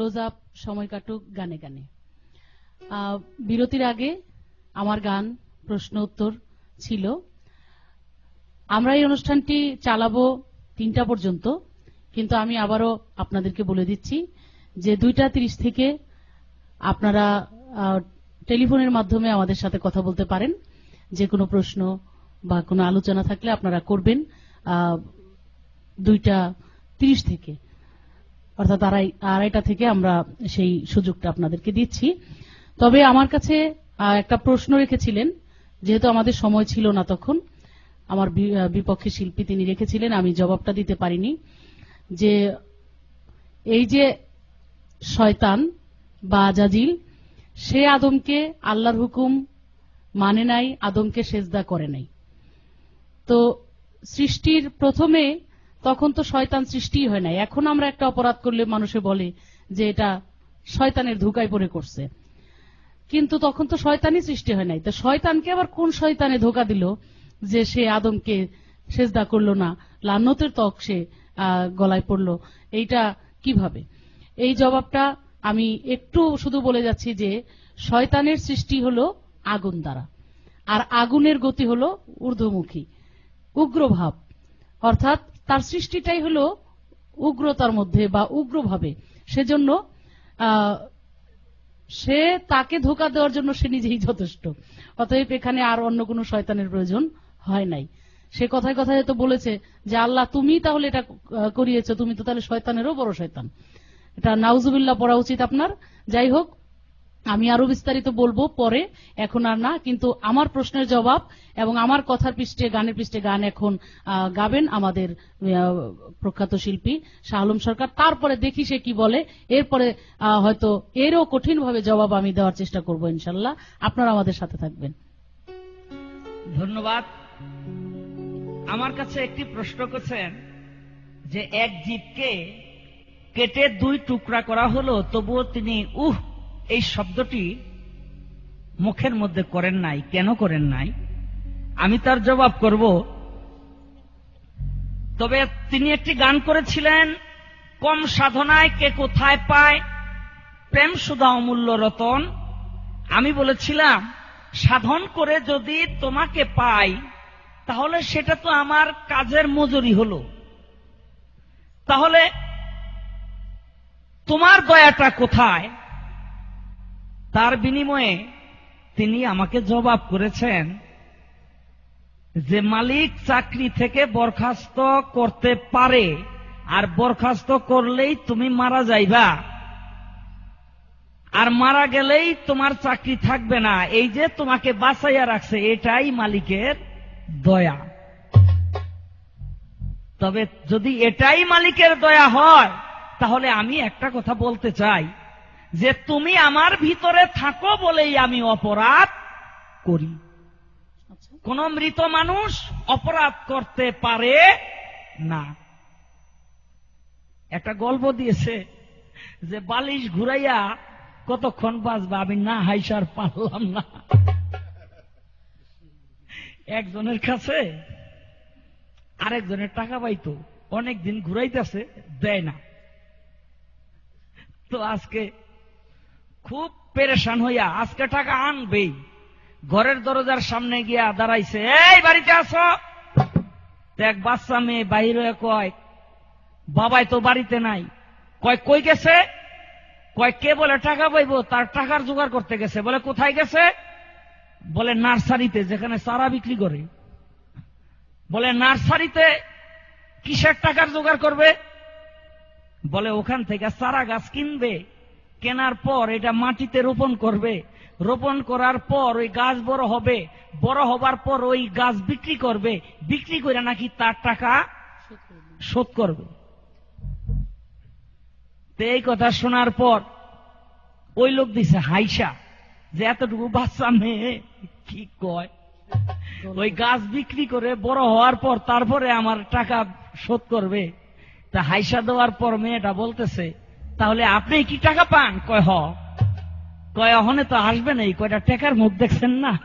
Close up সময় কাটুক, গানে গানে। বিরতির আগে আমার গান, প্রশ্ন উত্তর ছিল। আমরা এই অনুষ্ঠানটি চালাবো তিনটা পর্যন্ত, কিন্তু আমি আবারও আপনাদেরকে বলে দিচ্ছি যে দুইটা তিরিশ থেকে আপনারা টেলিফোনের মাধ্যমে আমাদের সাথে কথা বলতে পারেন। যে কোনো প্রশ্ন বা কোনো আলোচনা থাকলে আপনারা করবেন দুইটা তিরিশ থেকে। অর্থাৎ আড়াই, আড়াইটা থেকে আমরা সেই সুযোগটা আপনাদেরকে দিচ্ছি। তবে আমার কাছে একটা প্রশ্ন রেখেছিলেন, যেহেতু আমাদের সময় ছিল না তখন, আমার বিপক্ষে শিল্পী তিনি রেখেছিলেন, আমি জবাবটা দিতে পারিনি, যে এই যে শয়তান বা জাজিল সে আদমকে আল্লাহর হুকুম মানে নাই, আদমকে সেজদা করে নাই। তো সৃষ্টির প্রথমে তখন তো শয়তান সৃষ্টিই হয় নাই। এখন আমরা একটা অপরাধ করলে মানুষে বলে যে এটা শয়তানের ধোকায় পড়ে করছে। কিন্তু তখন তো শয়তানই সৃষ্টি হয় নাই। তো শয়তানকে আবার কোন শয়তানে ধোকা দিল যে সে আদমকে সেজদা করল না, লান্নতের ত্বক সে গলায় পড়ল? এইটা কীভাবে? এই জবাবটা আমি একটু শুধু বলে যাচ্ছি যে শয়তানের সৃষ্টি হলো আগুন দ্বারা। আর আগুনের গতি হলো ঊর্ধ্বমুখী, উগ্রভাব। অর্থাৎ তার সৃষ্টিটাই হলো উগ্রতার মধ্যে বা উগ্রভাবে। সেজন্য সে তাকে ধোকা দেওয়ার জন্য সে নিজেই যথেষ্ট। অতএব এখানে আর অন্য কোনো শয়তানের প্রয়োজন হয় নাই। সে কথায় কথায় তো বলেছে যে, আল্লাহ, তুমি তাহলে এটা করিয়েছো। তুমি তো তাহলে শয়তানেরও বড় শয়তান। এটা নাউজুবিল্লাহ পড়া উচিত আপনার। যাই হোক আমি আরও বিস্তারিত বলব পরে, এখন আর না, কিন্তু আমার প্রশ্নের জবাব এবং আমার কথার পৃষ্ঠে, গানের পৃষ্ঠে গান এখন গাবেন আমাদের প্রখ্যাত শিল্পী শাহ আলম সরকার। তারপরে দেখি সে কি বলে। এরপরে হয়তো এরও কঠিনভাবে জবাব আমি দেওয়ার চেষ্টা করব, ইনশাল্লাহ। আপনারা আমাদের সাথে থাকবেন। ধন্যবাদ। আমার কাছে একটি প্রশ্ন করছেন যে, এক জীবকে কেটে দুই টুকরা করা হলো, তবুও তিনি উহ এই শব্দটি মুখের মধ্যে করেন নাই, কেন করেন নাই? আমি তার জবাব করব, তবে তিনি একটি গান করেছিলেন, কম সাধনায় কে কোথায় পায়, প্রেম সুধা অমূল্য রতন। আমি বলেছিলাম, সাধন করে যদি তোমাকে পাই, তাহলে সেটা তো আমার কাজের মজুরি হলো। তাহলে তোমার দয়াটা কোথায়? তার বিনিময়ে তিনি আমাকে জবাব করেছেন যে মালিক চাকরি থেকে বরখাস্ত করতে পারে, আর বরখাস্ত করলেই তুমি মারা যাইবা। আর মারা গেলেই তোমার চাকরি থাকবে না। এই যে তোমাকে বাঁচাইয়া রাখছে, এটাই মালিকের দয়া। তবে যদি এটাই মালিকের দয়া হয়, তাহলে আমি একটা কথা বলতে চাই। যে তুমি আমার ভিতরে থাকো বলেই আমি অপরাধ করি। আচ্ছা। কোন মৃত মানুষ অপরাধ করতে পারে না। একটা গল্প দিয়েছে যে বালিশ ঘুরাইয়া কতক্ষণ বাঁচবা আমি না হাইসার পারলাম না। একজনের কাছে আরেকজনের টাকা পাইতো অনেক দিন ঘুরাইতেছে দেয় না। তো আজকে খুব পেরেশান হইয়া আজকে টাকা আনবেই। ঘরের দরজার সামনে গিয়া দাঁড়াইছে, এই, বাড়িতে আসো। এক বাচ্চা মেয়ে বাহির হয়ে কয়, বাবাই তো বাড়িতে নাই। কয়, কই গেছে? কয়, কে বলে টাকা পাইবো? তার টাকার জোগাড় করতে গেছে। বলে, কোথায় গেছে? বলে, নার্সারিতে, যেখানে চারা বিক্রি করে। বলে, নার্সারিতে কিসের টাকার জোগাড় করবে? বলে, ওখান থেকে চারা গাছ কিনবে। কেনার পর এটা মাটিতে রোপণ করবে। রোপণ করার পর ওই গাছ বড় হবে। বড় হবার পর ওই গাছ বিক্রি করবে। বিক্রি করে নাকি তার টাকা শোধ করবে। এই কথা শোনার পর ওই লোক দিছে হাইসা যে এতটুকু বাচ্চা মেয়ে, কি কয়? ওই গাছ বিক্রি করে বড় হওয়ার পর তারপরে আমার টাকা শোধ করবে। তা হাইসা দেওয়ার পর মেয়েটা বলতেছে তাহলে আপনি কি টাকা পান? কয়, হ। কয়, অহনে তো আসবে না। এই কয়টা টেকার মুখ দেখছেন না?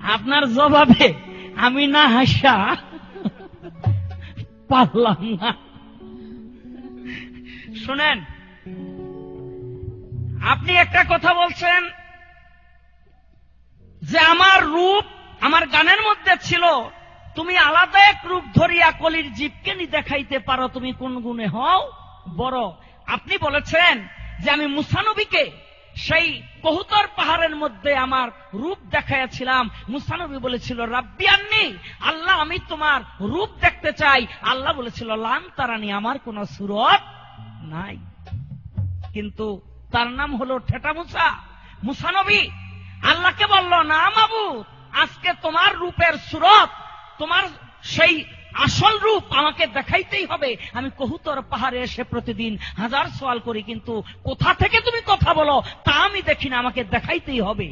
আপনার জবাবে আমি না হাসা। পারলাম না। শুনেন, আপনি একটা কথা বলছেন যে আমার রূপ আমার গানের মধ্যে ছিল। তুমি আলাদা এক রূপ ধরিয়া কলির জীবকে নি দেখাইতে পারো, তুমি কোন গুণে হও? বড়, আপনি বলেছেন যে আমি মুসানবীকে সেই কহুতর পাহাড়ের মধ্যে আমার রূপ দেখাইয়াছিলাম। মুসানবী বলেছিল, রাব্বি আন্নি, আল্লাহ, আমি তোমার রূপ দেখতে চাই। আল্লাহ বলেছিল, লান তারানি, আমার কোন সুরত নাই। কিন্তু তার নাম হলো ঠেটা মুসা। মুসানবী আল্লাহকে বলল, না মাবু আজকে তোমার রূপের সুরত তোমার সেই আসল রূপ আমাকে দেখাইতেই হবে। আমি কহুতর পাহাড়ে এসে প্রতিদিন হাজার সওয়াল করি, কিন্তু কোথা থেকে তুমি কথা বলো তা আমি দেখি না, আমাকে দেখাইতেই হবে।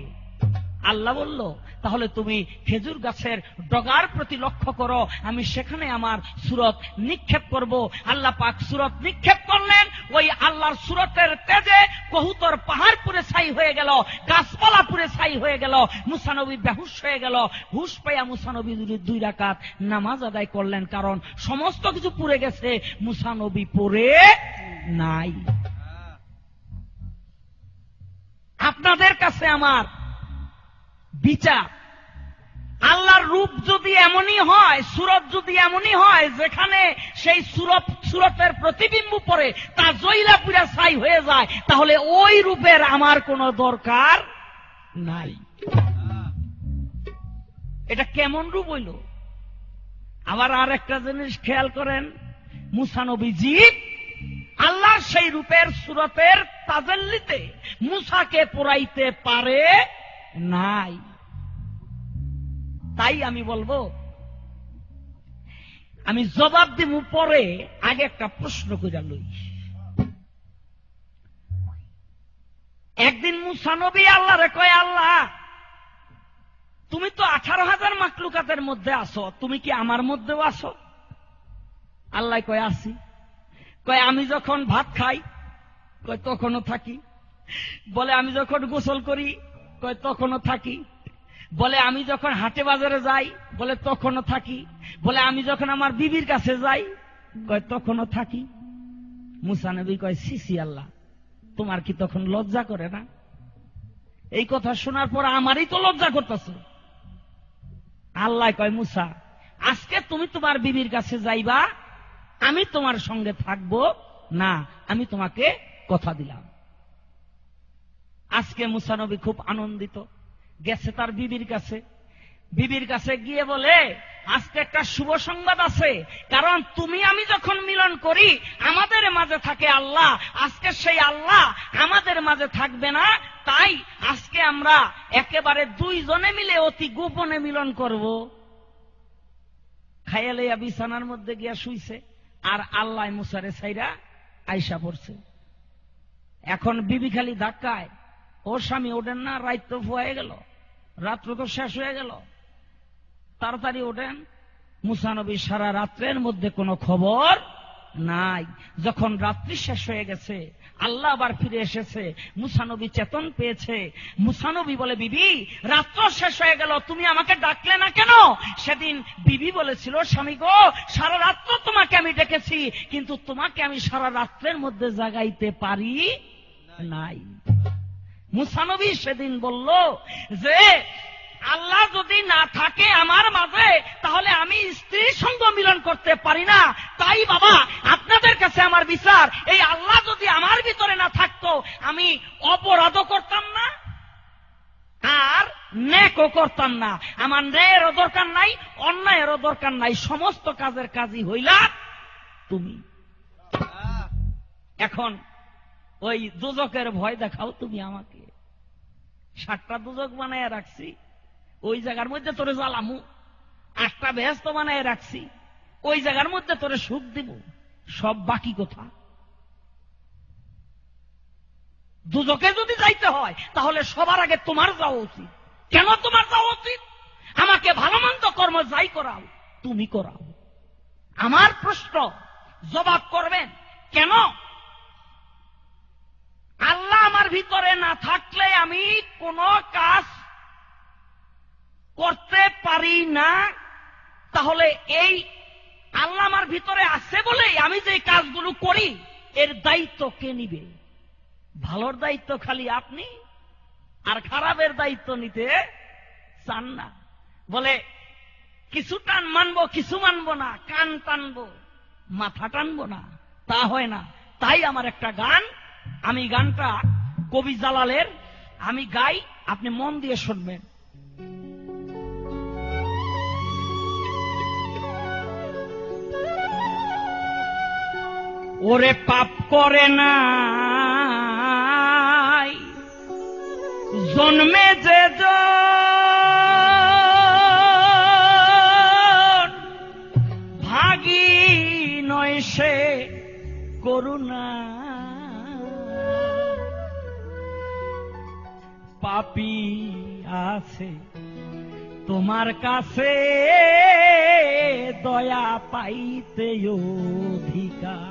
আল্লাহ বলল, তাহলে তুমি খেজুর গাছের ডগার প্রতি লক্ষ্য করো। আমি সেখানে আমার সুরত নিক্ষেপ করব। আল্লাহ পাক সুরত নিক্ষেপ করলেন। ওই আল্লাহর সুরতের তেজে কহুতর পাহাড় পুরে ছাই হয়ে গেল, গাছপালা পুরে ছাই হয়ে গেল মুসানবী বেহুশ হয়ে গেল। হুশ পাইয়া মুসানবী দুই- দুই রাকাত নামাজ আদায় করলেন কারণ সমস্ত কিছু পুড়ে গেছে মুসানবী পরে নাই। আপনাদের কাছে আমার বিচার। আল্লাহর রূপ যদি এমনই হয়, সুরত যদি এমনই হয়, যেখানে সেই সুরত, সুরতের প্রতিবিম্ব পড়ে, তা জৈলা পুরা ছাই হয়ে যায়, তাহলে ওই রূপের আমার কোনো দরকার নাই। এটা কেমন রূপ হইল? আবার আর একটা জিনিস খেয়াল করেন মুসানবীজি আল্লাহর সেই রূপের সুরতের তাজল্লিতে মুসাকে পোড়াইতে পারে নাই। তাই আমি বলব, আমি জবাব দিব পরে আগে একটা প্রশ্ন করে লই। একদিন মুসানবী আল্লাহরে কয়, আল্লাহ, তুমি তো আঠারো হাজার মাকলুকাতের মধ্যে আসো তুমি কি আমার মধ্যেও আসো আল্লাহ কয় আসি কয়, আমি যখন ভাত খাই, কয়, তখনও থাকি। বলে, আমি যখন গোসল করি তখনও থাকি। বলে, আমি যখন হাটে বাজারে যাই, বলে, তখনও থাকি। বলে, আমি যখন আমার বিবির কাছে যাই, কয়, তখনও থাকি। মুসানবী কয় সিসি আল্লাহ, তোমার কি তখন লজ্জা করে না? এই কথা শোনার পর আমারই তো লজ্জা করতেছে। আল্লাহ কয়, মুসা, আজকে তুমি তোমার বিবির কাছে যাইবা, আমি তোমার সঙ্গে থাকব না, আমি তোমাকে কথা দিলাম। আজকে মুসানবী খুব আনন্দিত। গেছে তার বিবির কাছে। বিবির কাছে গিয়ে বলে, আজকে একটা শুভ সংবাদ আছে। কারণ তুমি আমি যখন মিলন করি, আমাদের মাঝে থাকে আল্লাহ। আজকে সেই আল্লাহ আমাদের মাঝে থাকবে না। তাই আজকে আমরা একেবারে দুইজনে মিলে অতি গোপনে মিলন করব। খায়ালাইয়া বিছানার মধ্যে গিয়া শুইছে, আর আল্লাহ মুসারে সাইরা আইসা পড়ছে। এখন বিবি খালি ধাক্কায়। ও স্বামী, ওঠেন না, রাত তো হয়ে গেল। রাত্র তো শেষ হয়ে গেল। তাড়াতাড়ি ওঠেন। মুসানবী সারা রাত্রের মধ্যে কোনো খবর নাই। যখন রাত্রি শেষ হয়ে গেছে, আল্লাহ আবার ফিরে এসেছে। মুসানবী চেতন পেয়েছে। মুসানবী বলে, বিবি, রাত্র শেষ হয়ে গেল, তুমি আমাকে ডাকলে না কেন? সেদিন বিবি বলেছিল, স্বামী গো, সারা রাত্র তোমাকে আমি ডেকেছি, কিন্তু তোমাকে আমি সারা রাত্রের মধ্যে জাগাইতে পারি নাই। মুসানবী সেদিন বলল যে আল্লাহ যদি না থাকে আমার মাঝে তাহলে আমি স্ত্রীর সঙ্গ মিলন করতে পারি না। তাই বাবা আপনাদের কাছে আমার বিচার। এই আল্লাহ যদি আমার ভিতরে না থাকতো আমি অপরাধও করতাম না আর নেকও করতাম না। আমার ন্যায়েরও দরকার নাই অন্যায়েরও দরকার নাই। সমস্ত কাজের কাজই হইলা তুমি। এখন ওই দুজকের ভয় দেখাও তুমি আমাকে। সাতটা দুজক বানায় রাখছি, ওই জায়গার মধ্যে তোরে জ্বালামু। আটটা ব্যস্ত বানায় রাখছি, ওই জায়গার মধ্যে তোরে সুখ দিব। সব বাকি কথা। দুজকে যদি যাইতে হয়, তাহলে সবার আগে তোমার যাওয়া উচিত। কেন তোমার যাওয়া উচিত? আমাকে ভালো মন্দ কর্ম যাই করাও, তুমি করাও। আমার প্রশ্ন, জবাব করবেন, কেন? আল্লাহ আমার ভিতরে না থাকলে আমি কোন কাজ করতে পারি না। তাহলে এই আল্লাহ আমার ভিতরে আছে বলেই আমি যে কাজগুলো করি, এর দায়িত্ব কে নিবে? ভালোর দায়িত্ব খালি আপনি, আর খারাপের দায়িত্ব নিতে চান না। বলে, কিছু টান মানবো, কিছু মানবো না, কান টানবো, মাথা টানবো না, তা হয় না। তাই আমার একটা গান আমি গানটা কবি জালালের, আমি গাই, আপনি মন দিয়ে শুনবেন। ওরে পাপ করে না জন্মে যে ভাগী নয় সে করুণা পাপি আছে। তোমার কাছে দয়া পাইতে অধিকার।